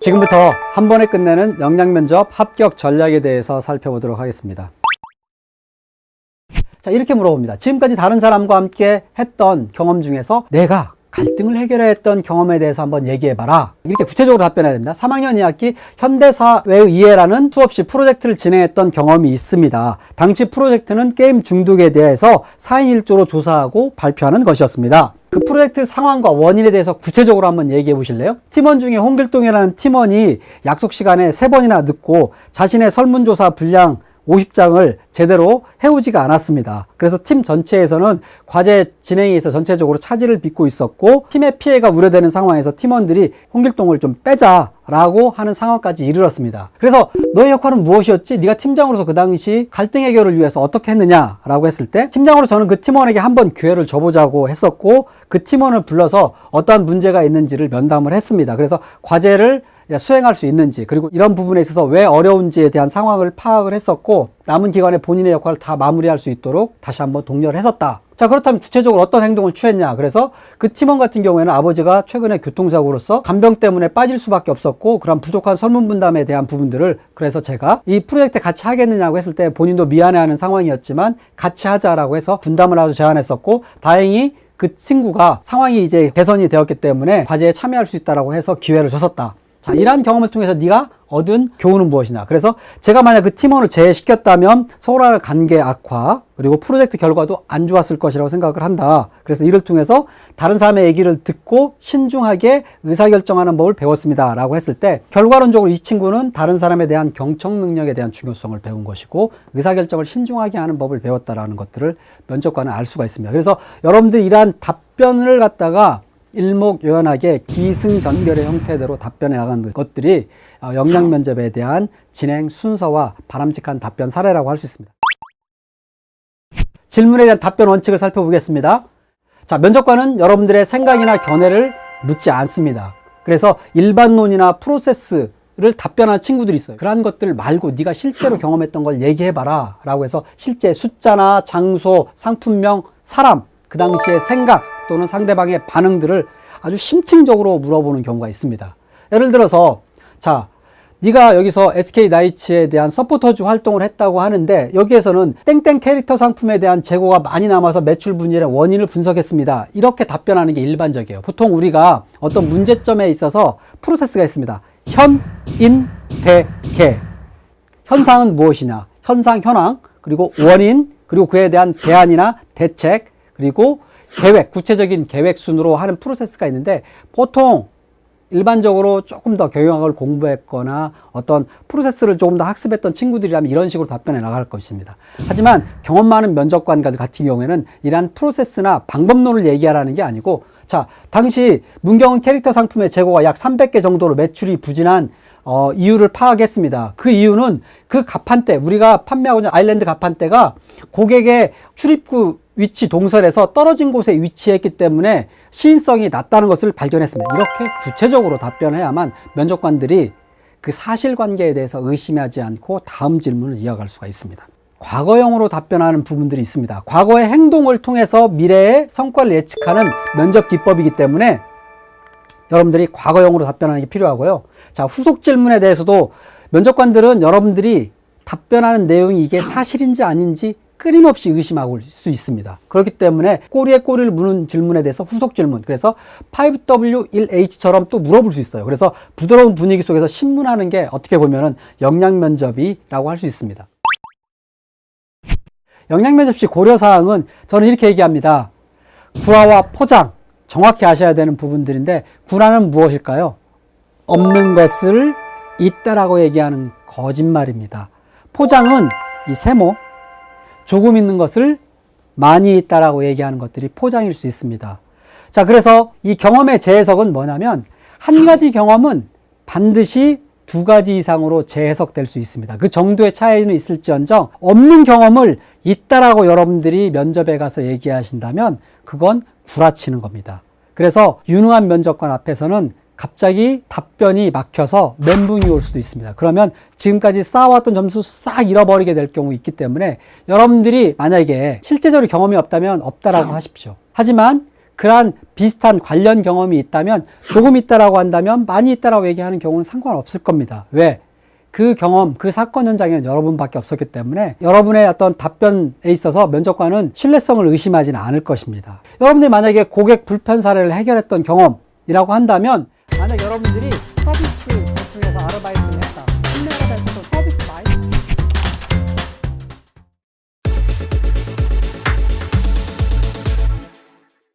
지금부터 한 번에 끝내는 역량 면접 합격 전략에 대해서 살펴보도록 하겠습니다. 자, 이렇게 물어봅니다. 지금까지 다른 사람과 함께 했던 경험 중에서 내가 갈등을 해결했던 경험에 대해서 한번 얘기해봐라. 이렇게 구체적으로 답변해야 됩니다. 3학년 2학기 현대사회의 이해라는 수업시 프로젝트를 진행했던 경험이 있습니다. 당시 프로젝트는 게임 중독에 대해서 4인 1조로 조사하고 발표하는 것이었습니다. 그 프로젝트 상황과 원인에 대해서 구체적으로 한번 얘기해 보실래요? 팀원 중에 홍길동이라는 팀원이 약속 시간에 세 번이나 늦고 자신의 설문조사 분량 50장을 제대로 해오지가 않았습니다. 그래서 팀 전체에서는 과제 진행에 있어 전체적으로 차질을 빚고 있었고 팀의 피해가 우려되는 상황에서 팀원들이 홍길동을 좀 빼자 라고 하는 상황까지 이르렀습니다. 그래서 너의 역할은 무엇이었지? 네가 팀장으로서 그 당시 갈등 해결을 위해서 어떻게 했느냐라고 했을 때 팀장으로 저는 그 팀원에게 한번 기회를 줘보자고 했었고 그 팀원을 불러서 어떠한 문제가 있는지를 면담을 했습니다. 그래서 과제를 수행할 수 있는지 그리고 이런 부분에 있어서 왜 어려운지에 대한 상황을 파악을 했었고 남은 기간에 본인의 역할을 다 마무리할 수 있도록 다시 한번 독려를 했었다. 자 그렇다면 구체적으로 어떤 행동을 취했냐 그래서 그 팀원 같은 경우에는 아버지가 최근에 교통사고로서 간병 때문에 빠질 수밖에 없었고 그런 부족한 설문 분담에 대한 부분들을 그래서 제가 이 프로젝트 같이 하겠느냐고 했을 때 본인도 미안해하는 상황이었지만 같이 하자라고 해서 분담을 아주 제안했었고 다행히 그 친구가 상황이 이제 개선이 되었기 때문에 과제에 참여할 수 있다라고 해서 기회를 줬었다. 자, 이러한 경험을 통해서 네가 얻은 교훈은 무엇이냐. 그래서 제가 만약 그 팀원을 제외시켰다면 서로의 관계 악화, 그리고 프로젝트 결과도 안 좋았을 것이라고 생각을 한다. 그래서 이를 통해서 다른 사람의 얘기를 듣고 신중하게 의사결정하는 법을 배웠습니다. 라고 했을 때 결과론적으로 이 친구는 다른 사람에 대한 경청 능력에 대한 중요성을 배운 것이고 의사결정을 신중하게 하는 법을 배웠다라는 것들을 면접관은 알 수가 있습니다. 그래서 여러분들 이러한 답변을 갖다가 일목요연하게 기승전결의 형태대로 답변해 나가는 것들이 어, 역량 면접에 대한 진행 순서와 바람직한 답변 사례라고 할 수 있습니다. 질문에 대한 답변 원칙을 살펴보겠습니다. 자, 면접관은 여러분들의 생각이나 견해를 묻지 않습니다. 그래서 일반론이나 프로세스 를 답변하는 친구들이 있어요. 그러한 것들 말고 네가 실제로 경험했던 걸 얘기해봐라 라고 해서 실제 숫자나 장소, 상품명, 사람, 그 당시의 생각 또는 상대방의 반응들을 아주 심층적으로 물어보는 경우가 있습니다. 예를 들어서 자 네가 여기서 SK 나이츠에 대한 서포터즈 활동을 했다고 하는데 여기에서는 땡땡 캐릭터 상품에 대한 재고가 많이 남아서 매출 분열의 원인을 분석했습니다. 이렇게 답변하는 게 일반적이에요. 보통 우리가 어떤 문제점에 있어서 프로세스가 있습니다. 현, 인, 대, 개. 현상은 무엇이냐? 현상, 현황, 그리고 원인, 그리고 그에 대한 대안이나 대책, 그리고 계획, 구체적인 계획 순으로 하는 프로세스가 있는데 보통 일반적으로 조금 더 경영학을 공부했거나 어떤 프로세스를 조금 더 학습했던 친구들이라면 이런 식으로 답변해 나갈 것입니다. 하지만 경험 많은 면접관들 같은 경우에는 이러한 프로세스나 방법론을 얘기하라는 게 아니고 자, 당시 문경은 캐릭터 상품의 재고가 약 300개 정도로 매출이 부진한 어, 이유를 파악했습니다. 그 이유는 그 가판대, 우리가 판매하고 있는 아일랜드 가판대가 고객의 출입구 위치 동선에서 떨어진 곳에 위치했기 때문에 시인성이 낮다는 것을 발견했습니다. 이렇게 구체적으로 답변해야만 면접관들이 그 사실관계에 대해서 의심하지 않고 다음 질문을 이어갈 수가 있습니다. 과거형으로 답변하는 부분들이 있습니다. 과거의 행동을 통해서 미래의 성과를 예측하는 면접 기법이기 때문에 여러분들이 과거형으로 답변하는 게 필요하고요. 자, 후속 질문에 대해서도 면접관들은 여러분들이 답변하는 내용이 이게 사실인지 아닌지 끊임없이 의심하고 수 있습니다. 그렇기 때문에 꼬리에 꼬리를 무는 질문에 대해서 후속 질문, 그래서 5W1H처럼 또 물어볼 수 있어요. 그래서 부드러운 분위기 속에서 신문하는 게 어떻게 보면은 역량 면접이라고 할 수 있습니다. 역량 면접 시 고려 사항은 저는 이렇게 얘기합니다. 구라와 포장 정확히 아셔야 되는 부분들인데 구라는 무엇일까요? 없는 것을 있다라고 얘기하는 거짓말입니다. 포장은 이 세모 조금 있는 것을 많이 있다라고 얘기하는 것들이 포장일 수 있습니다. 자, 그래서 이 경험의 재해석은 뭐냐면 한 가지 경험은 반드시 두 가지 이상으로 재해석될 수 있습니다. 그 정도의 차이는 있을지언정 없는 경험을 있다라고 여러분들이 면접에 가서 얘기하신다면 그건 구라치는 겁니다. 그래서 유능한 면접관 앞에서는 갑자기 답변이 막혀서 멘붕이 올 수도 있습니다. 그러면 지금까지 쌓아왔던 점수 싹 잃어버리게 될 경우 있기 때문에 여러분들이 만약에 실제적으로 경험이 없다면 없다라고 하십시오. 하지만 그러한 비슷한 관련 경험이 있다면 조금 있다라고 한다면 많이 있다라고 얘기하는 경우는 상관없을 겁니다. 왜? 그 경험, 그 사건 현장에는 여러분밖에 없었기 때문에 여러분의 어떤 답변에 있어서 면접관은 신뢰성을 의심하지는 않을 것입니다. 여러분들이 만약에 고객 불편 사례를 해결했던 경험이라고 한다면 만약 여러분들이